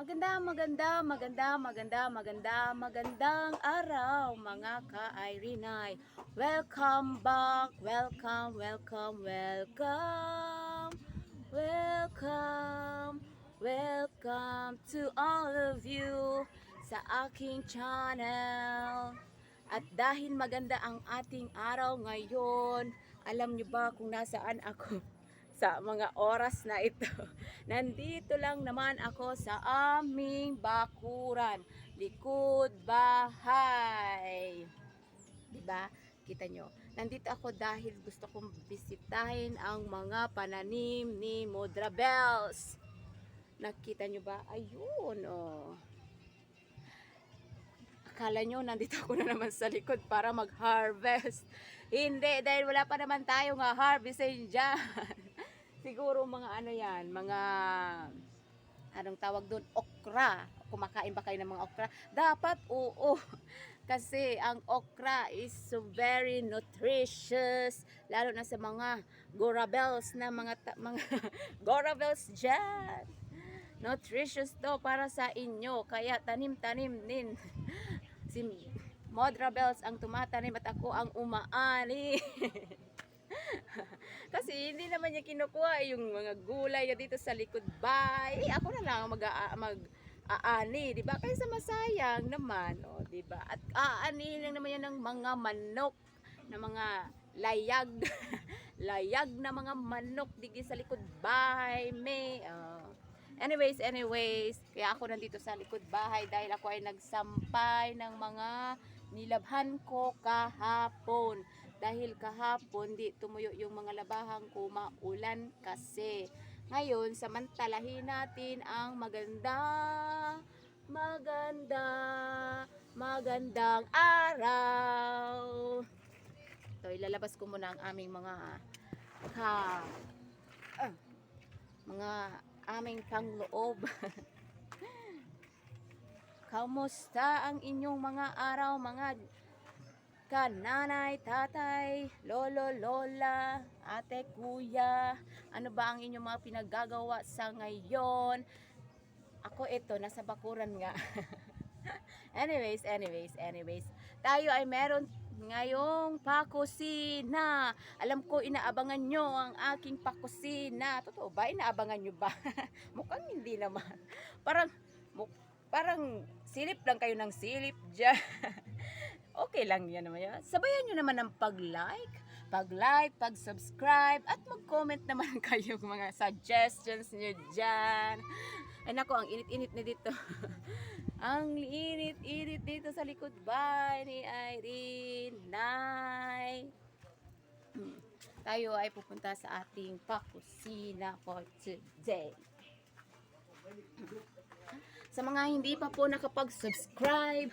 Maganda, maganda, maganda, maganda, maganda, magandang araw mga ka-Irinay. Welcome back, welcome, welcome, welcome, welcome, welcome to all of you sa aking channel. At dahil maganda ang ating araw ngayon, alam nyo ba kung nasaan ako? sa mga oras na ito. Nandito lang naman ako sa aming bakuran, likod bahay. 'Di ba? Kita nyo. Nandito ako dahil gusto kong bisitahin ang mga pananim ni Modra Bells. Nakita nyo ba? Ayun, oh. Akala nyo, nandito ako na naman sa likod para mag-harvest. Hindi, dahil wala pa naman tayong harvestin dyan. Siguro mga ano yan, mga anong tawag doon, okra. Kumakain ba kayo ng mga okra? Dapat oo. Kasi ang okra is so very nutritious, lalo na sa mga gorabels na mga mga gorabels dyan. Nutritious to para sa inyo, kaya tanim-tanim din. si Modra Bells ang tumatanim at ako ang umaani. Kasi hindi naman niya kinukuha yung mga gulay na dito sa likod bay. Eh, ako na lang mag mag aani, 'di ba? Kaysa masayang naman, oh, 'di ba? At aani lang naman yan ng mga manok na mga layag. layag na mga manok digi sa likod bahay, may oh. Anyways, anyways, kaya ako nandito sa likod bahay dahil ako ay nagsampay ng mga nilabhan ko kahapon. Dahil kahapon di tumuyo yung mga labahan ko maulan kasi. Ngayon, samantalahin natin ang maganda, maganda, magandang araw. Ito, ilalabas ko muna ang aming mga ka, ah, mga aming pangloob. Kamusta ang inyong mga araw, mga kananay, tatay, lolo, lola, ate, kuya? Ano ba ang inyong mga pinagagawa sa ngayon? Ako ito, nasa bakuran nga. anyways, anyways, anyways. Tayo ay meron ngayong pakusina. Alam ko inaabangan nyo ang aking pakusina. Totoo ba? Inaabangan nyo ba? Mukhang hindi naman. Parang, parang silip lang kayo ng silip dyan. okay lang yan naman yan. Sabayan nyo naman ng pag-like, pag-like, pag-subscribe, at mag-comment naman kayo mga suggestions nyo dyan. Ay nako, ang init-init na dito. ang init-init dito sa likod bahay ni Irene. Nay. Hmm. Tayo ay pupunta sa ating pakusina for today. Sa mga hindi pa po nakapag-subscribe,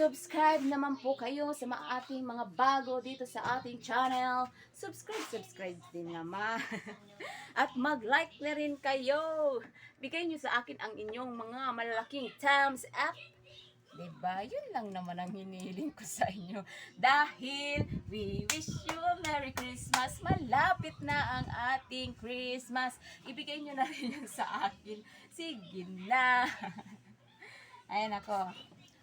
subscribe naman po kayo sa mga ating mga bago dito sa ating channel. Subscribe, subscribe din naman. At mag-like na rin kayo. Bigay nyo sa akin ang inyong mga malalaking thumbs up. Diba? Yun lang naman ang hinihiling ko sa inyo. Dahil we wish you a Merry Christmas. Malapit na ang ating Christmas. Ibigay nyo na rin yan sa akin. Sige na. Ayan ako.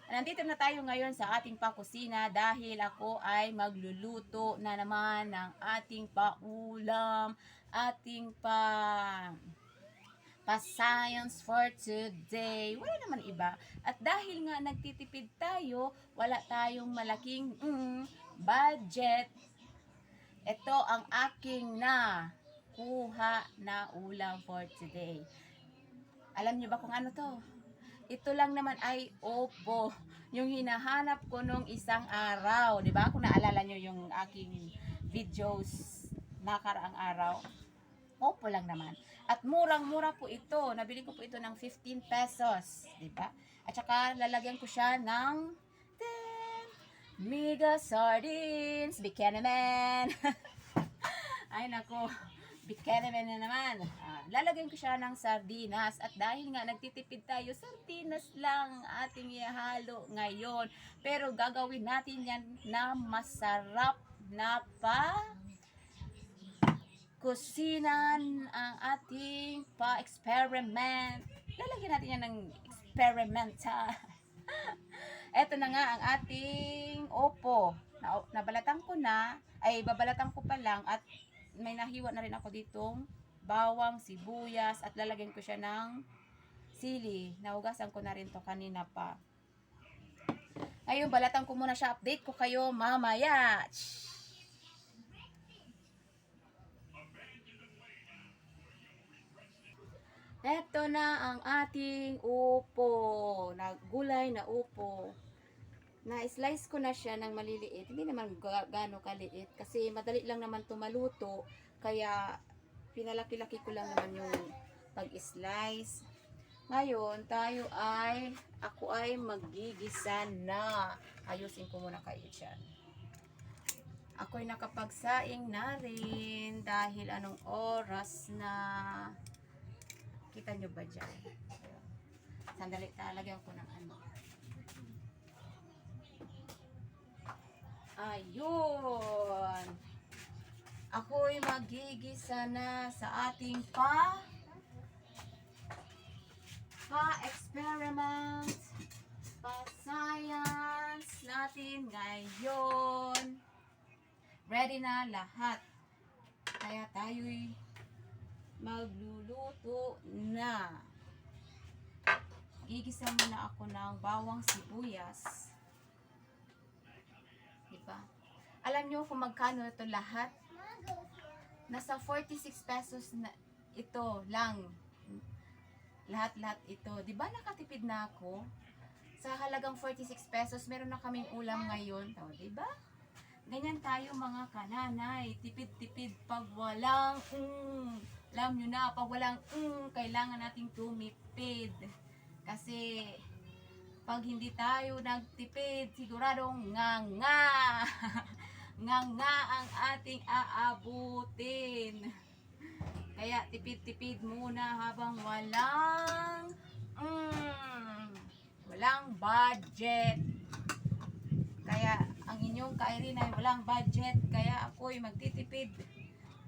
Nandito na tayo ngayon sa ating pakusina dahil ako ay magluluto na naman ng ating paulam, ating pa pa-science for today. Wala naman iba. At dahil nga nagtitipid tayo, wala tayong malaking mm, budget. Ito ang aking na kuha na ulam for today. Alam niyo ba kung ano to? Ito lang naman ay opo. Yung hinahanap ko nung isang araw. Di ba? Kung naalala nyo yung aking videos nakaraang araw. Opo lang naman. At murang-mura po ito. Nabili ko po ito ng 15 pesos. Di ba? At saka lalagyan ko siya ng 10 mega sardines. Bikini man. Ay nako. Man na naman. Ah, lalagyan ko siya ng sardinas. At dahil nga nagtitipid tayo, sardinas lang ating ihalo ngayon. Pero gagawin natin yan na masarap na pa kusinan ang ating pa-experiment lalagyan natin yan ng experimental. Eto na nga ang ating opo. Na, nabalatan ko na, ay babalatan ko pa lang at may nahiwa na rin ako ditong bawang, sibuyas at lalagyan ko siya ng sili. Naugasan ko na rin to kanina pa. Ayun, balatan ko muna siya. Update ko kayo mamaya. Ito na ang ating upo. Na gulay na upo. Na-slice ko na siya ng maliliit. Hindi naman ga- gaano kaliit. Kasi madali lang naman tumaluto. Kaya pinalaki-laki ko lang naman yung pag-slice. Ngayon, tayo ay, ako ay magigisa na. Ayusin ko muna kayo dyan. Ako'y nakapagsaing na rin dahil anong oras na kita nyo ba dyan? Sandali, talagyan ko ng ano. Ayun! Ako'y magigisa na sa ating pa pa-experiment, pa-science natin ngayon. Ready na lahat. Kaya tayo'y magluluto na. Gigisa muna ako ng bawang sibuyas. Diba? Alam nyo kung magkano ito lahat? Nasa 46 pesos na ito lang. Lahat-lahat ito. Di ba nakatipid na ako? Sa halagang 46 pesos, meron na kaming ulam ngayon. O, di ba? Ganyan tayo mga kananay. Tipid-tipid pag walang mm. Alam nyo na, pag walang mm, kailangan nating tumipid. Kasi pag hindi tayo nagtipid, siguradong nga nga. nga nga ang ating aabutin. Kaya tipid-tipid muna habang walang mm, walang budget. Kaya ang inyong kairin ay walang budget. Kaya ako'y magtitipid.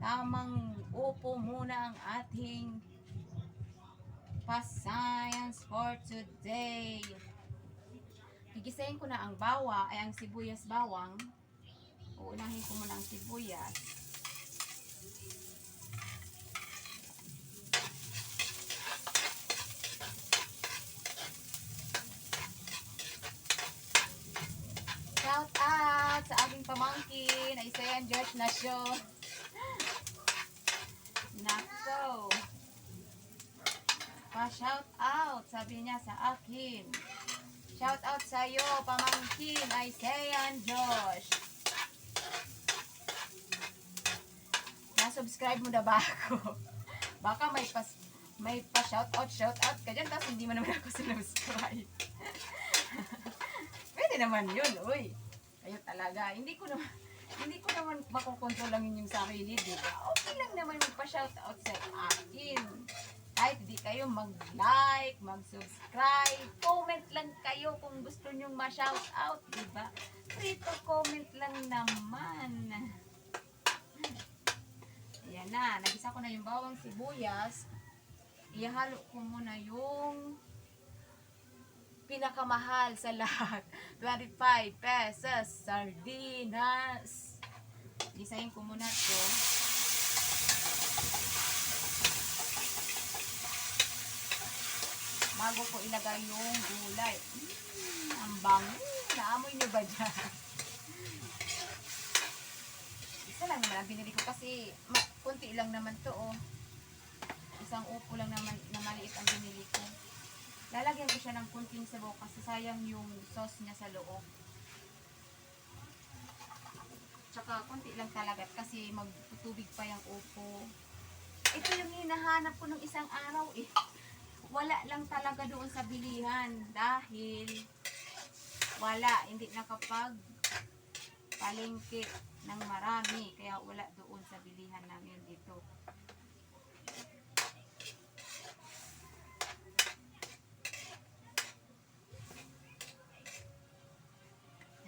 Tamang upo muna ang ating pa-science for today. Gigisayin ko na ang bawa, ay ang sibuyas bawang. Uunahin ko muna ang sibuyas. Shout out sa aking pamangkin isa yan George na show. Nako. Pa-shout out, sabi niya sa akin. Shout out sa iyo, pamangkin, Isaiah Josh. Na-subscribe mo na ba ako? Baka may pas may pa shout out shout out ka dyan tapos hindi mo naman ako sinubscribe. Pwede naman yun, uy. Kayo talaga. Hindi ko naman hindi ko naman makokontrol lang yun yung sarili, di ba? Okay lang naman magpa-shout out sa akin. Kahit hindi kayo mag-like, mag-subscribe, comment lang kayo kung gusto nyong ma-shout out, di ba? Free to comment lang naman. Ayan na, nagisa ko na yung bawang sibuyas. Ihalo ko muna yung pinakamahal sa lahat. 25 pesos sardinas. Gisahin ko muna to. Bago ko ilagay yung gulay. Mm, ang bango. Naamoy niyo ba dyan? Isa lang naman binili ko kasi kunti lang naman to oh. Isang upo lang naman na maliit ang binili ko. Lalagyan ko siya ng kunting sabaw kasi sayang yung sauce niya sa loob. Tsaka kunti lang talaga kasi magtutubig pa yung upo. Ito yung hinahanap ko ng isang araw eh. Wala lang talaga doon sa bilihan dahil wala, hindi nakapag palengke ng marami kaya wala doon sa bilihan namin dito.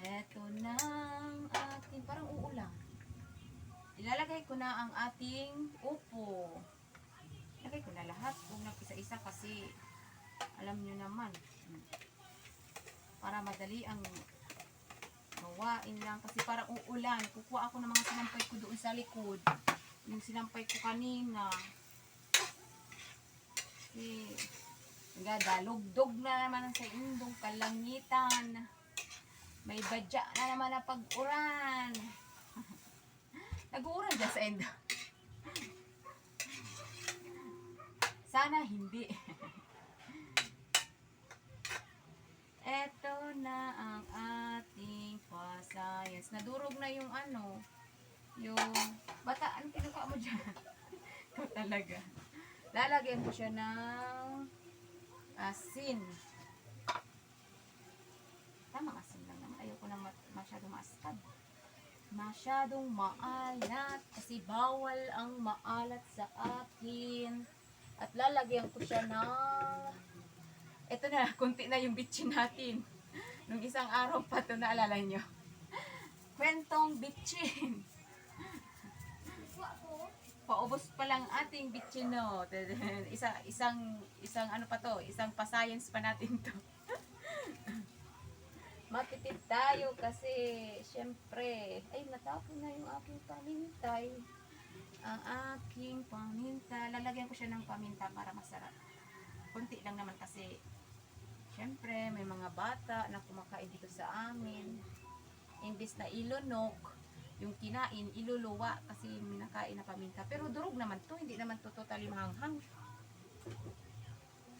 Eto na ang ating, parang uulang. Ilalagay ko na ang ating upo. Lahat kung nag isa-isa kasi Alam nyo naman. Para madali ang gawain lang. Kasi parang uulan. Kukuha ako ng mga sinampay ko doon sa likod. Yung sinampay ko kanina. Eh, nga, dalugdog na naman sa indong kalangitan. May badya na naman na pag-uran. Nag-uuran dyan sa indo. Sana hindi. Eto na ang ating pasayas. Nadurog na yung ano, yung, bata, ano kinukuha mo dyan? Ikaw talaga. Lalagyan ko siya ng asin. Tamang asin lang naman. Ayoko na ma- masyadong maaskad. Masyadong maalat. Kasi bawal ang maalat sa akin. At lalagyan ko siya ng... Ito na, kunti na yung bitchin natin. Nung isang araw pa ito, naalala nyo? Kwentong bitchin. Paubos pa lang ating bitchino. Isa, isang, isang ano pa to, isang pa-science pa natin to. Matipid tayo kasi, syempre, ay natapon na yung aking pamintay. Ang aking paminta. Lalagyan ko siya ng paminta para masarap. Kunti lang naman kasi, syempre, may mga bata na kumakain dito sa amin. Imbis na ilunok, yung kinain, iluluwa kasi minakain na paminta. Pero durog naman to, hindi naman to totally mahanghang.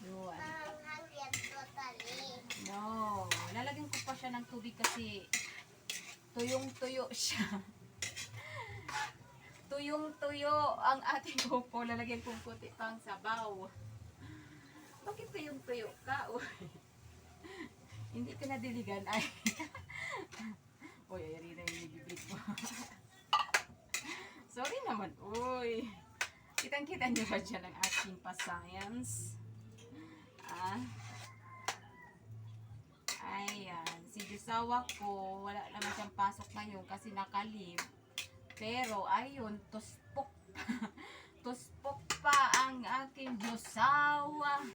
Yun. No, lalagyan ko pa siya ng tubig kasi tuyong-tuyo siya. tuyong-tuyo ang ating upo. Lalagyan kong puti pang sabaw. Bakit tuyong-tuyo ka? Hindi ka nadiligan. Ay. Uy, ayari na yung bibig mo. Sorry naman. Uy. Kitang-kita niyo ba dyan ang aking pa-science? Ah. Ayan. Si Jusawa ko, wala naman siyang pasok ngayon kasi nakalib. Pero, ayun, tuspok. tuspok pa ang aking Jusawa.